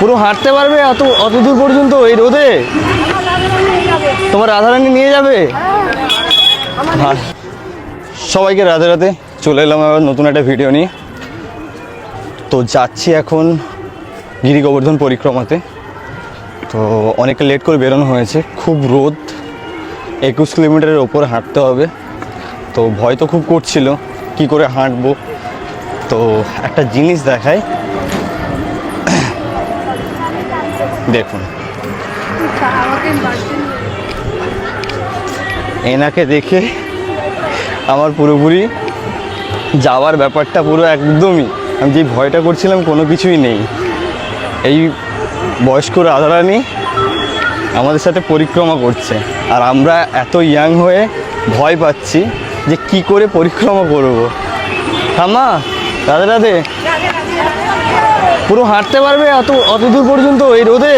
পুরো হাঁটতে পারবে অত অত দূর পর্যন্ত এই রোদে? তোমার রাধারানী নিয়ে যাবে? হ্যাঁ। সবাইকে রাধে রাতে চলে এলাম আবার নতুন একটা ভিডিও নিয়ে। তো যাচ্ছি এখন গিরি গোবর্ধন পরিক্রমাতে। তো অনেকটা লেট করে বেরোনো হয়েছে, খুব রোদ, একুশ কিলোমিটারের ওপর হাঁটতে হবে। তো ভয় তো খুব করছিল, কি করে হাঁটবো? তো একটা জিনিস দেখায় দেখুন। এনাকে দেখে আমার পুরোপুরি যাওয়ার ব্যাপারটা পুরো একদমই আমি যে ভয়টা করছিলাম কোনো কিছুই নেই। এই বয়স্ক রাধারানী আমাদের সাথে পরিক্রমা করছে আর আমরা এত ইয়াং হয়ে ভয় পাচ্ছি যে কি করে পরিক্রমা করব। থামা রাধে রাধে। পুরো হাঁটতে পারবে অত অত দূর পর্যন্ত এই রোদে?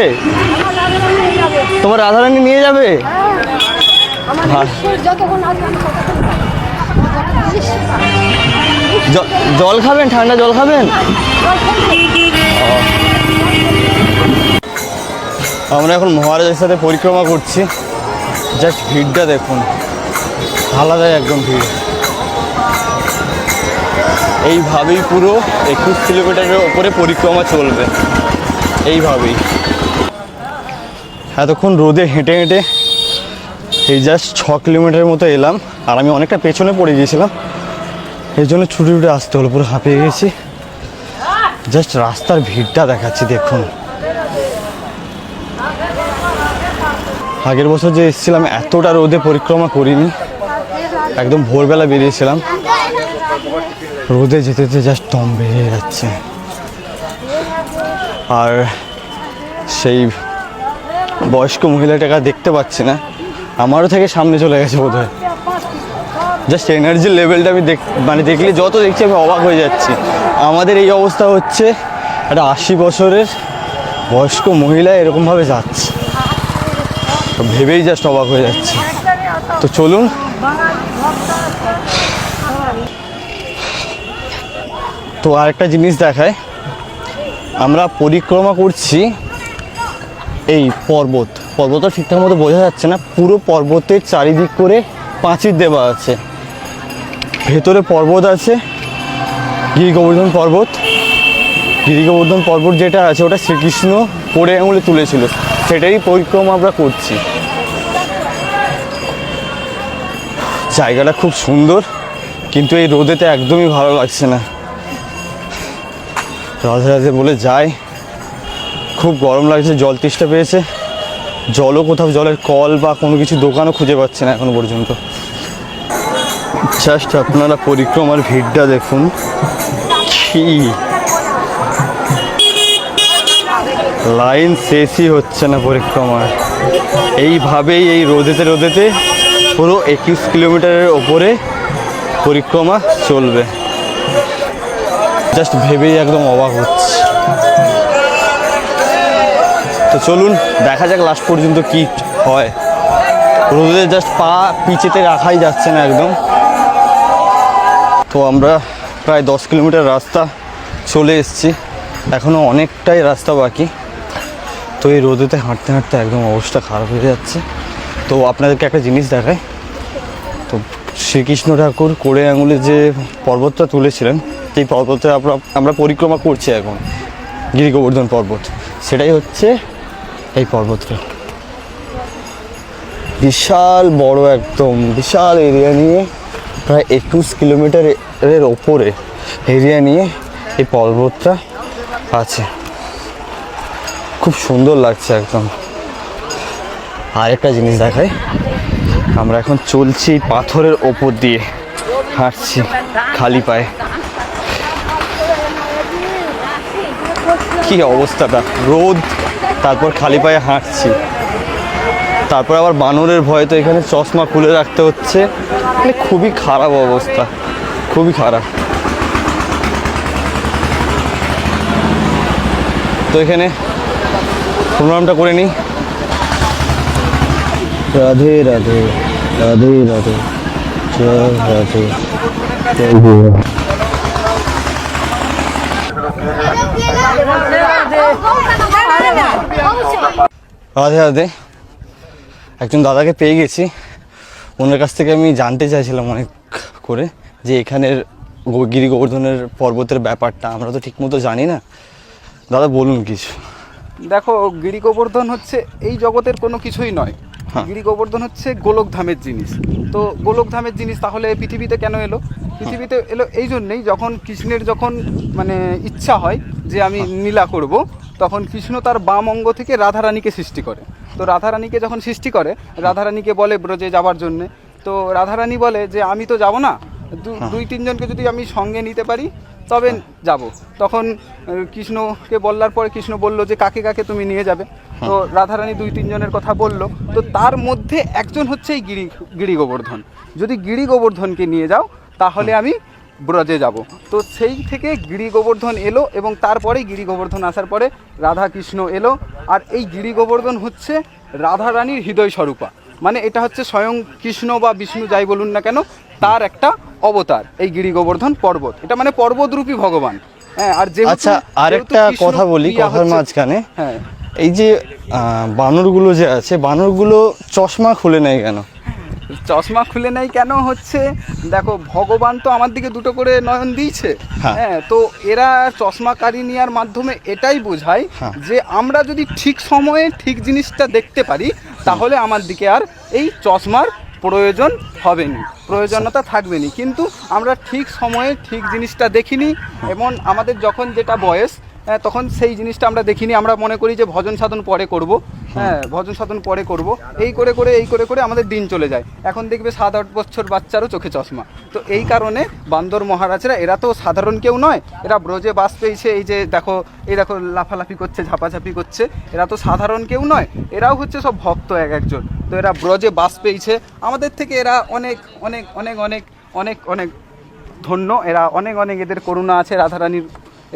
তোমার রাধারানী নিয়ে যাবে? হ্যাঁ। জল খাবেন? ঠান্ডা জল খাবেন? আমরা এখন মহারাজের সাথে পরিক্রমা করছি। জাস্ট ভিড়টা দেখুন। আলাদাই একদম ভিড়। এইভাবেই পুরো একুশ কিলোমিটারের ওপরে পরিক্রমা চলবে। এইভাবেই। এতক্ষণ রোদে হেঁটে হেঁটে এই জাস্ট ছ কিলোমিটারের মতো এলাম, আর আমি অনেকটা পেছনে পড়ে গিয়েছিলাম। এই জন্য ছুটে ছুটে আসতে হলো, পুরো হাঁপিয়ে গেছি। জাস্ট রাস্তার ভিড়টা দেখাচ্ছি, দেখুন। আগের বছর যে এসেছিলাম, এতটা রোদে পরিক্রমা করিনি। একদম ভোরবেলা বেরিয়েছিলাম। রোদে যেতে যেতে জাস্ট দম বেড়ে যাচ্ছে। আর সেই বয়স্ক মহিলাটাকে দেখতে পাচ্ছি না। আমারও থেকে সামনে চলে গেছে বোধ হয় জাস্ট এনার্জির লেভেলটা আমি দেখ মানে দেখলে যত দেখছি আমি অবাক হয়ে যাচ্ছি। আমাদের এই অবস্থা হচ্ছে একটা আশি বছরের বয়স্ক মহিলা এরকমভাবে যাচ্ছে। ভেবেই জাস্ট অবাক হয়ে যাচ্ছে। তো চলুন তো আরেকটা জিনিস দেখায়। আমরা পরিক্রমা করছি এই পর্বত। পর্বতটা ঠিকঠাক মতো বোঝা যাচ্ছে না। পুরো পর্বতের চারিদিক করে পাঁচির দেওয়া আছে। ভেতরে পর্বত আছে গিরি গোবর্ধন পর্বত। গিরি গোবর্ধন পর্বত যেটা আছে, ওটা শ্রীকৃষ্ণ পড়ে আঙুলে তুলেছিল। সেটাই পরিক্রমা আমরা করছি। জায়গাটা খুব সুন্দর, কিন্তু এই রোদেতে একদমই ভালো লাগছে না। রাধে রাধে বলে যায় খুব গরম লাগছে, জল তেষ্টা পেয়েছে। জলও কোথাও, জলের কল বা কোনো কিছু দোকানও খুঁজে পাচ্ছে না এখনও পর্যন্ত। জাস্ট আপনারা পরিক্রমার ভিড়টা দেখুন। কি? লাইন শেষই হচ্ছে না পরিক্রমার এইভাবেই এই রোদেতে রোদেতে পুরো একুশ কিলোমিটারের ওপরে পরিক্রমা চলবে। জাস্ট ভেবেই একদম অবাক হচ্ছে। তো চলুন, দেখা যাক লাস্ট পর্যন্ত কি হয়। রোদে জাস্ট পা পিচেতে রাখাই যাচ্ছে না একদম। তো আমরা প্রায় দশ কিলোমিটার রাস্তা চলে এসেছি। এখনও অনেকটাই রাস্তা বাকি। তো এই রোদেতে হাঁটতে হাঁটতে একদম অবস্থা খারাপ হয়ে যাচ্ছে। তো আপনাদেরকে একটা জিনিস দেখায় তো শ্রীকৃষ্ণ ঠাকুর কোড়ে আঙুলে যে পর্বতটা তুলেছিলেন সেই পর্বতে আমরা আমরা পরিক্রমা করছি এখন গিরি গোবর্ধন পর্বত। সেটাই হচ্ছে এই পর্বতটা। বিশাল বড় একদম, বিশাল এরিয়া নিয়ে প্রায় একুশ কিলোমিটারের ওপরে এরিয়া নিয়ে এই পর্বতটা আছে। খুব সুন্দর লাগছে একদম। আরেকটা জিনিস দেখাই, আমরা এখন চলছি পাথরের ওপর দিয়ে, হাঁটছি খালি পায়ে। কি অবস্থাটা রোদ তারপর খালি পায়ে হাঁটছি। তারপর আবার বানরের ভয়ে তো এখানে চশমা খুলে রাখতে হচ্ছে। মানে খুবই খারাপ অবস্থা খুবই খারাপ। তো এখানে প্রণামটা করে নিই। রাধে রাধে রাধে রাধে। রাধে জয় গুরু। রাধে রাধে। একজন দাদাকে পেয়ে গেছি। ওনার কাছ থেকে আমি জানতে চাইছিলাম অনেক করে যে এখানের গিরি গোবর্ধনের পর্বতের ব্যাপারটা। আমরা তো ঠিকমতো জানি না। দাদা বলুন কিছু। দেখো গিরি গোবর্ধন হচ্ছে এই জগতের কোনো কিছুই নয়। হ্যাঁ। গিরি গোবর্ধন হচ্ছে গোলকধামের জিনিস। তো গোলকধামের জিনিস তাহলে পৃথিবীতে কেন এলো? পৃথিবীতে এলো এই জন্যেই যখন কৃষ্ণের যখন মানে ইচ্ছা হয় যে আমি নীলা করব তখন কৃষ্ণ তার বাম অঙ্গ থেকে রাধারানীকে সৃষ্টি করে। তো রাধারানীকে যখন সৃষ্টি করে রাধারানীকে বলে ব্রজে যাবার জন্যে। তো রাধারানী বলে যে আমি তো যাব না। দু- দুই তিনজনকে যদি আমি সঙ্গে নিতে পারি তবে যাব। তখন কৃষ্ণকে বললার পরে কৃষ্ণ বলল যে কাকে কাকে তুমি নিয়ে যাবে? তো রাধারানী দুই তিনজনের কথা বলল। তো তার মধ্যে একজন হচ্ছে এই গিরি গিরি গোবর্ধন যদি গিরি গোবর্ধনকে নিয়ে যাও তাহলে আমি ব্রজে যাব। তো সেই থেকে গিরি গোবর্ধন এলো এবং তারপরে গিরি গোবর্ধন আসার পরে রাধা কৃষ্ণ এলো। আর এই গিরি গোবর্ধন হচ্ছে রাধা রানীর হৃদয় স্বরূপা। মানে এটা হচ্ছে স্বয়ং কৃষ্ণ বা বিষ্ণু যাই বলুন না কেন তার একটা অবতার এই গিরি গোবর্ধন পর্বত। এটা মানে পর্বতরূপী ভগবান। হ্যাঁ আর যেহেতু- আচ্ছা আর যেহেতু একটা কৃষ্ণ কথা বলি কথার মাঝখানে। হ্যাঁ। এই যে বানরগুলো যে আছে বানরগুলো চশমা খুলে নেয় কেন? চশমা খুলে নেই কেন হচ্ছে? দেখো ভগবান তো আমার দিকে দুটো করে নয়ন দিয়েছে। হ্যাঁ। হ্যাঁ তো এরা চশমা কারি নেওয়ার মাধ্যমে এটাই বোঝায় হ্যাঁ। যে আমরা যদি ঠিক সময়ে ঠিক জিনিসটা দেখতে পারি তাহলে আমার দিকে আর এই চশমার প্রয়োজন হবে না প্রয়োজনতা থাকবে না কিন্তু আমরা ঠিক সময়ে ঠিক জিনিসটা দেখিনি এবং আমাদের যখন যেটা বয়স হ্যাঁ, তখন সেই জিনিসটা আমরা দেখিনি। আমরা মনে করি যে ভজন সাধন পরে করব। হ্যাঁ ভজন সাধন পরে করব। এই করে করে এই করে করে আমাদের দিন চলে যায়। এখন দেখবে সাত আট বছর বাচ্চারও চোখে চশমা। তো এই কারণে বান্দর মহারাজরা এরা তো সাধারণ কেউ নয়। এরা ব্রজে বাস পেয়েছে এই যে দেখো এই দেখো লাফালাফি করছে ঝাপাঝাপি করছে। এরা তো সাধারণ কেউ নয়। এরাও হচ্ছে সব ভক্ত এক একজন। তো এরা ব্রজে বাস পেয়েছে। আমাদের থেকে এরা অনেক অনেক অনেক অনেক অনেক অনেক ধন্য। এরা অনেক অনেক এদের করুণা আছে রাধারানীর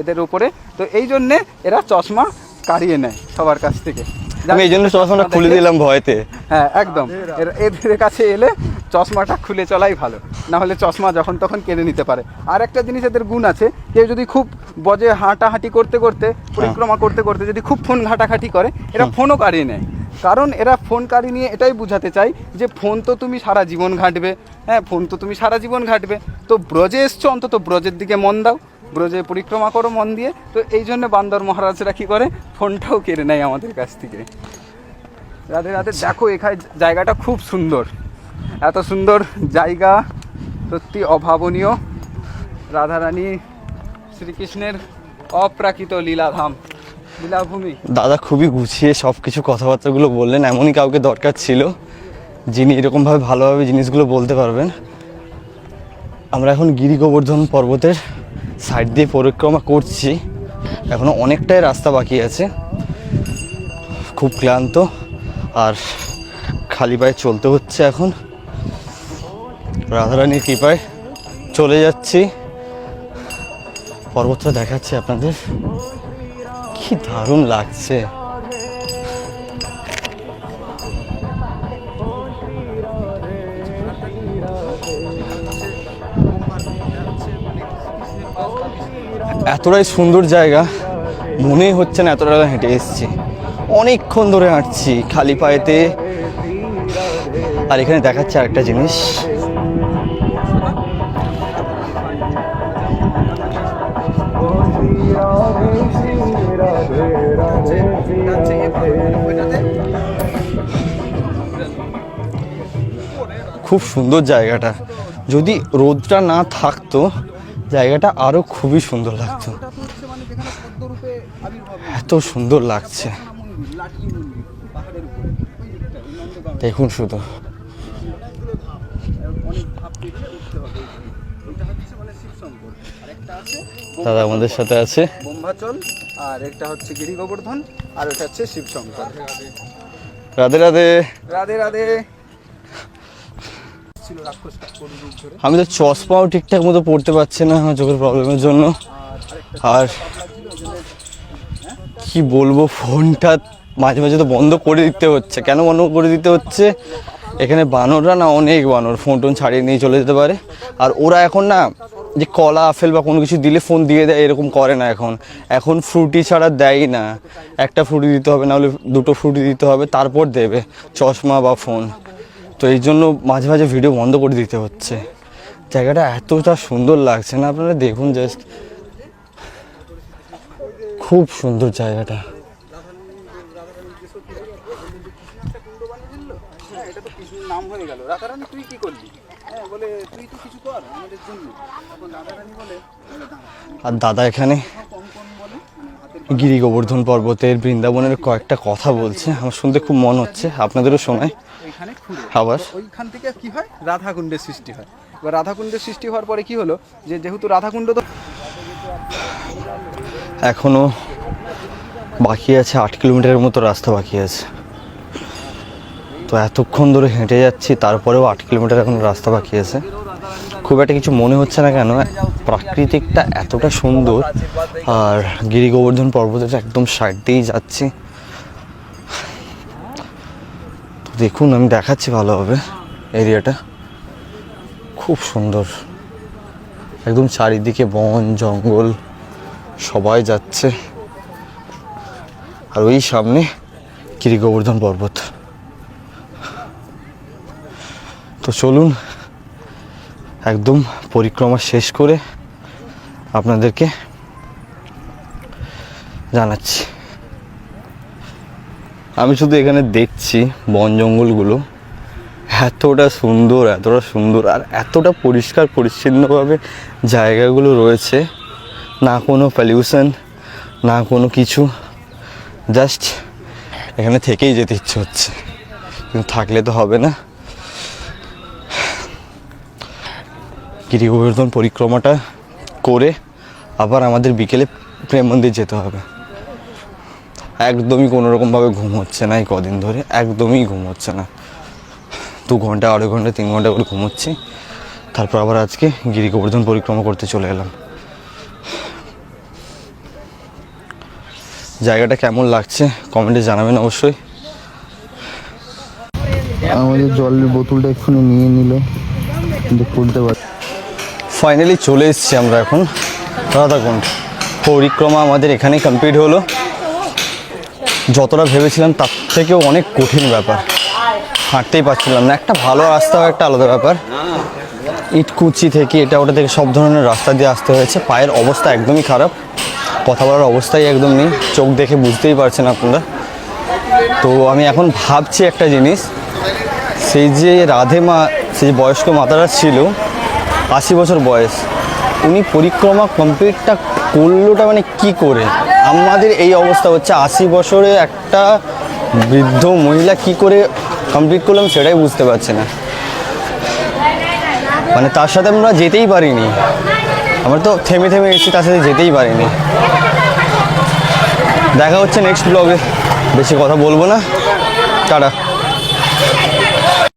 এদের উপরে। তো এই জন্যে এরা চশমা কাড়িয়ে নেয় সবার কাছ থেকে। আমি এই জন্য চশমাটা খুলে দিলাম ভয়তে। হ্যাঁ একদম। এর- এদের কাছে এলে চশমাটা খুলে চলাই ভালো। না হলে চশমা যখন তখন কেড়ে নিতে পারে। আর একটা জিনিস এদের গুণ আছে কেউ যদি খুব বজে হাঁটাহাঁটি করতে করতে পরিক্রমা করতে করতে যদি খুব ফোন ঘাটাঘাটি করে এরা ফোনও কাড়িয়ে নেয়। কারণ এরা ফোন কাড়ি নিয়ে এটাই বোঝাতে চাই যে ফোন তো তুমি সারা জীবন ঘাঁটবে। হ্যাঁ ফোন তো তুমি সারা জীবন ঘাঁটবে। তো ব্রজে এসছো অন্তত ব্রজের দিকে মন দাও। ব্রজে পরিক্রমা করো মন দিয়ে, তো এই জন্য বান্দর মহারাজরা কী করে? ফোনটাও কেড়ে নেয় আমাদের কাছ থেকে। রাধে রাধে, দেখো এখানে জায়গাটা খুব সুন্দর। এত সুন্দর জায়গা, সত্যি অভাবনীয়। রাধারানী শ্রীকৃষ্ণের অপ্রাকৃত লীলাধাম, লীলাভূমি। দাদা খুবই গুছিয়ে সব কিছু কথাবার্তাগুলো বললেন, এমনই কাউকে দরকার ছিল, যিনি এরকমভাবে ভালোভাবে জিনিসগুলো বলতে পারবেন। আমরা এখন গিরি গোবর্ধন পর্বতের সাইড দিয়ে পরিক্রমা করছি। এখনও অনেকটাই রাস্তা বাকি আছে। খুব ক্লান্ত। আর খালি পায়ে চলতে হচ্ছে এখন। রাধারানীর কৃপায় চলে যাচ্ছি। পর্বতটা দেখাচ্ছি আপনাদের। কি দারুণ লাগছে। এতটাই সুন্দর জায়গা, মনেই হচ্ছে না এতটা হেঁটে এসেছি। অনেকক্ষণ ধরে হাঁটছি খালি পায়েতে। আর এখানে দেখাচ্ছে আরেকটা জিনিস। খুব সুন্দর জায়গাটা। যদি রোদটা না থাকতো জায়গাটা আরও খুবই সুন্দর লাগতো মানে যেখানে পদ্মরূপে আবির্ভাব এত সুন্দর লাগছে। দেখুন শুধু। এটা মানে দাদা আমাদের সাথে আছে। বোম্বাচল। আর একটা হচ্ছে গিরি গোবর্ধন। আর ওটা হচ্ছে শিবশঙ্কর রাধে রাধে। রাধে রাধে। ছিল রাক্ষসটা কোন রূপ ধরে? আমি তো চশমাও ঠিকঠাক মতো পড়তে পারছি না আমার চোখের প্রবলেমের জন্য। আর আর কি বলব ফোনটা মাঝে মাঝে তো বন্ধ করে দিতে হচ্ছে। কেন বন্ধ করে দিতে হচ্ছে? এখানে বানররা না অনেক বানর ফোন টোন ছাড়িয়ে নিয়ে চলে যেতে পারে। আর ওরা এখন না যে কলা আপেল বা কোনো কিছু দিলে ফোন দিয়ে দেয় এরকম করে না এখন। এখন ফ্রুটি ছাড়া দেয় না। একটা ফ্রুটি দিতে হবে নাহলে দুটো ফ্রুটি দিতে হবে তারপর দেবে। চশমা বা ফোন। তো এই জন্য মাঝে মাঝে ভিডিও বন্ধ করে দিতে হচ্ছে। জায়গাটা এতটা সুন্দর লাগছে না আপনারা দেখুন জাস্ট খুব সুন্দর জায়গাটা। হ্যাঁ নাম হয়ে গেল। রাধারানী তুই কি করলি? হ্যাঁ বলে তুই তো কিছু কর আমাদের জন্য। তখন রাধারানী বলে আর দাদা এখানে গিরি গোবর্ধন পর্বতের বৃন্দাবনের কয়েকটা কথা বলছে। আমার শুনতে খুব মন হচ্ছে আপনাদেরও শোনায়। ওইখানে খুঁড়ে। আবার ওইখান থেকে কি হয়? রাধাকুণ্ডের সৃষ্টি হয়। এবার রাধাকুণ্ডের সৃষ্টি হওয়ার পরে কি হলো? যে যেহেতু রাধাকুণ্ড তো এখনও বাকি আছে আট কিলোমিটারের মতো রাস্তা বাকি আছে। তো এতক্ষণ ধরে হেঁটে যাচ্ছি তারপরেও আট কিলোমিটার এখন রাস্তা বাকি আছে। খুব একটা কিছু মনে হচ্ছে না কেন প্রাকৃতিকটা এতটা সুন্দর। আর গিরি গোবর্ধন পর্বতের একদম সাইড দিয়েই যাচ্ছি তো দেখুন, আমি দেখাচ্ছি ভালোভাবে এরিয়াটা। খুব সুন্দর। একদম চারিদিকে বন, জঙ্গল, সবাই যাচ্ছে। আর ওই সামনে গিরি গোবর্ধন পর্বত। তো চলুন, একদম পরিক্রমা শেষ করে আপনাদেরকে জানাচ্ছি। আমি শুধু এখানে দেখছি বন জঙ্গলগুলো। এতটা সুন্দর এতটা সুন্দর, আর এতটা পরিষ্কার, পরিচ্ছন্নভাবে জায়গাগুলো রয়েছে। না কোনো পলিউশন না কোনো কিছু জাস্ট এখানে থেকেই যেতে ইচ্ছে হচ্ছে। কিন্তু থাকলে তো হবে না। গিরি গোবর্ধন পরিক্রমাটা করে আবার আমাদের বিকেলে প্রেম মন্দির যেতে হবে। একদমই কোনো রকমভাবে ঘুম হচ্ছে না এই কদিন ধরে একদমই ঘুম হচ্ছে না। দু ঘণ্টা আড়াই ঘণ্টা তিন ঘণ্টা করে ঘুমোচ্ছি। তারপর আবার আজকে গিরি গোবর্ধন পরিক্রমা করতে চলে এলাম। জায়গাটা কেমন লাগছে কমেন্টে জানাবেন অবশ্যই। আমাদের জলের বোতলটা এক্ষুনি নিয়ে নিল কিন্তু খুলতে পার ফাইনালি চলে এসেছি আমরা এখন। রাধাকুণ্ড পরিক্রমা আমাদের এখানেই কমপ্লিট হলো। যতটা ভেবেছিলাম তার থেকেও অনেক কঠিন ব্যাপার। হাঁটতেই পারছিলাম না। একটা ভালো রাস্তা একটা আলাদা ব্যাপার। ইটকুচি থেকে এটা ওটা থেকে সব ধরনের রাস্তা দিয়ে আসতে হয়েছে। পায়ের অবস্থা একদমই খারাপ। কথা বলার অবস্থাই একদম নেই। চোখ দেখে বুঝতেই পারছেন আপনারা। তো আমি এখন ভাবছি একটা জিনিস। সেই যে রাধে মা, সেই বয়স্ক মাতারা ছিল, আশি বছর বয়স, উনি পরিক্রমা কমপ্লিটটা করলোটা মানে কি করে? আমাদের এই অবস্থা হচ্ছে আশি বছরে একটা বৃদ্ধ মহিলা কি করে কমপ্লিট করলাম সেটাই বুঝতে পারছি না। মানে তার সাথে আমরা যেতেই পারিনি। আমরা তো থেমে থেমে এসেছি, তার সাথে যেতেই পারিনি। দেখা হচ্ছে নেক্সট ব্লগে বেশি কথা বলব না। টাটা।